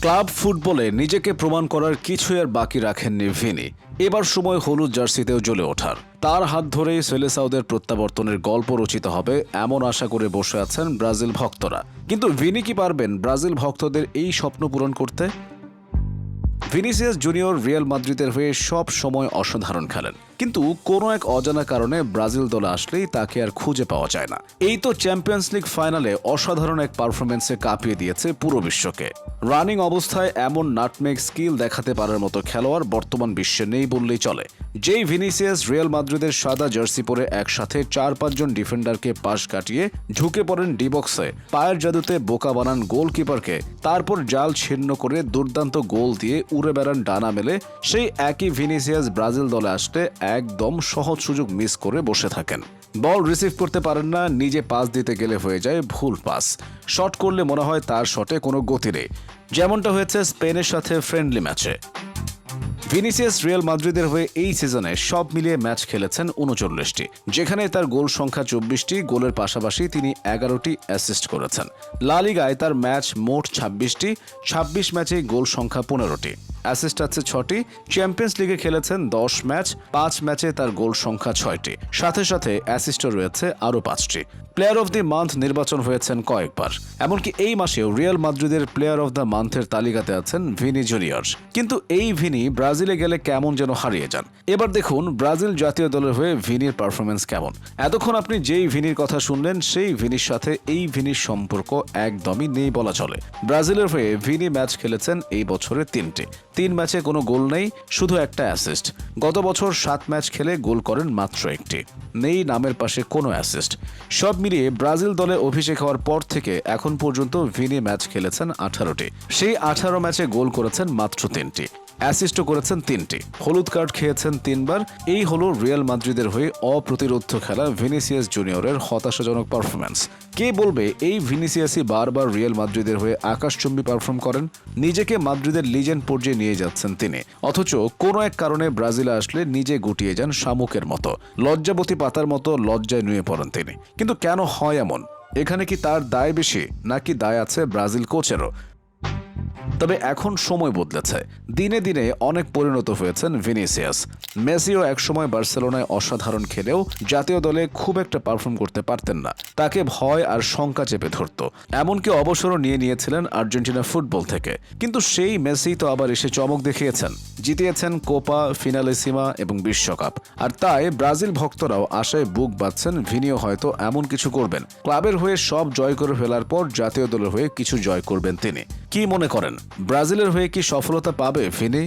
Club ফুটবলে নিজেকে প্রমাণ করার কিছুই আর বাকি রাখেননি ভিনি। এবার সময় হলুদ জার্সিতেও জ্বলে ওঠার। তার হাত ধরেই সেলেসাউদের প্রত্যাবর্তনের গল্প রচিত হবে এমন আশা করে বসে আছেন ব্রাজিল ভক্তরা। কিন্তু ভিনি কি পারবেন ব্রাজিল ভক্তদের এই স্বপ্ন পূরণ করতে? ভিনিসিয়াস জুনিয়র রিয়াল মাদ্রিদের হয়ে সব সময় অসাধারণ খেলেন। কিন্তু কোনো এক অজানা কারণে ব্রাজিল দলে আসলেই তাকে আর খুঁজে পাওয়া যায় না। এই তো চ্যাম্পিয়ন্স লিগ ফাইনালে অসাধারণ এক পারফরমেন্সে কাঁপিয়ে দিয়েছে পুরো বিশ্বকে। রানিং অবস্থায় এমন নাটমেক স্কিল দেখাতে পারার মতো খেলোয়াড় বর্তমান বিশ্বে নেই বললেই চলে। যেই ভিনিসিয়াস রিয়াল মাদ্রিদের সাদা জার্সি পরে একসাথে চার পাঁচজন ডিফেন্ডারকে পাশ কাটিয়ে ঢুকে পড়েন ডিবক্সে পায়ের জাদুতে বোকা বানান গোলকিপারকে, তারপর জাল ছিন্ন করে দুর্দান্ত গোল দিয়ে উড়ে বেড়ান ডানা মেলে। সেই একই ভিনিসিয়াস ব্রাজিল দলে আসতে একদম সহজ সুযোগ মিস করে বসে থাকেন। বল রিসিভ করতে পারেন না, নিজে পাস দিতে গেলে হয়ে যায় ভুল পাস। শট করলে মনে হয় তার শটে কোনো গতি নেই। যেমনটা হয়েছে স্পেনের সাথে ফ্রেন্ডলি ম্যাচে। ভিনিসিয়াস রিয়াল মাদ্রিদের হয়ে এই সিজনে সব মিলিয়ে ম্যাচ খেলেছেন উনচল্লিশটি, যেখানে তার গোল সংখ্যা চব্বিশটি, গোলের পাশাপাশি তিনি এগারোটি অ্যাসিস্ট করেছেন। লা লিগায় তার ম্যাচ মোট ছাব্বিশটি, ছাব্বিশ ম্যাচে গোল সংখ্যা পনেরোটি। অ্যাসিস্ট আছে ছটি, চ্যাম্পিয়ন্স লিগে খেলেছেন দশ ম্যাচ, পাঁচ ম্যাচে তার গোল সংখ্যা ছয়টি। সাথে সাথে অ্যাসিস্টও রয়েছে আরও পাঁচটি। প্লেয়ার অফ দি মান্থ নির্বাচন হয়েছেন কয়েকবার। এমনকি এই মাসেও রিয়াল মাদ্রিদের প্লেয়ার অফ দ্য মান্থের তালিকাতে আছেন ভিনি জুনিয়র। কিন্তু এই ভিনি ব্রাজিলে গেলে কেমন যেন হারিয়ে যান। এবার দেখুন ব্রাজিল জাতীয় দলের হয়ে ভিনির পারফরমেন্স কেমন। এতক্ষণ আপনি যেই ভিনির কথা শুনলেন, সেই ভিনির সাথে এই ভিনির সম্পর্ক একদমই নেই বলা চলে। ব্রাজিলের হয়ে ভিনি ম্যাচ খেলেছেন এই বছরে তিনটি। তিন ম্যাচে কোনো গোল নেই, শুধু একটা অ্যাসিস্ট গত বছর সাত ম্যাচ খেলে গোল করেন মাত্র একটি। নেই নামের পাশে কোনো অ্যাসিস্ট সব মিলিয়ে ব্রাজিল দলে অভিষেক হওয়ার পর থেকে এখন পর্যন্ত ভিনি ম্যাচ খেলেছেন আঠারোটি। সেই আঠারো ম্যাচে গোল করেছেন মাত্র তিনটি। অ্যাসিস্টও করেছেন তিনটি। হলুদ কার্ড খেয়েছেন তিনবার। এই হলো রিয়াল মাদ্রিদের হয়ে অপ্রতিরোধ্য খেলা ভিনিসিয়াস জুনিয়রের হতাশাজনক পারফরম্যান্স। কে বলবে এই ভিনিসিয়াসই বারবার রিয়াল মাদ্রিদের হয়ে আকাশচুম্বী পারফর্ম করেন? নিজেকে মাদ্রিদের লিজেন্ড পর্যায়ে নিয়ে যাচ্ছেন তিনি। অথচ কোনো এক কারণে ব্রাজিলে আসলে নিজে গুটিয়ে যান শামুকের মতো। লজ্জাবতী পাতার মতো লজ্জায় নুয়ে পড়েন তিনি। কিন্তু কেন হয় এমন? এখানে কি তার দায় বেশি, নাকি দায় আছে ব্রাজিল কোচেরও তবে এখন সময় বদলেছে। দিনে দিনে অনেক পরিণত হয়েছেন ভিনিসিয়াস। মেসিও একসময় বার্সেলোনায় অসাধারণ খেলেও জাতীয় দলে খুব একটা পারফর্ম করতে পারতেন না। তাকে ভয় আর শঙ্কা চেপে ধরত। এমনকি অবসরও নিয়ে নিয়েছিলেন আর্জেন্টিনা ফুটবল থেকে। কিন্তু সেই মেসি তো আবার এসে চমক দেখিয়েছেন। জিতিয়েছেন কোপা, ফিনালেসিমা এবং বিশ্বকাপ। আর তাই ব্রাজিল ভক্তরাও আশায় বুক বাঁধছেন ভিনিও হয়তো এমন কিছু করবেন। ক্লাবের হয়ে সব জয় করে ফেলার পর জাতীয় দলের হয়ে কিছু জয় করবেন তিনি। কি মনে করেন? ব্রাজিলের হয়ে কি সফলতা পাবে ভিনি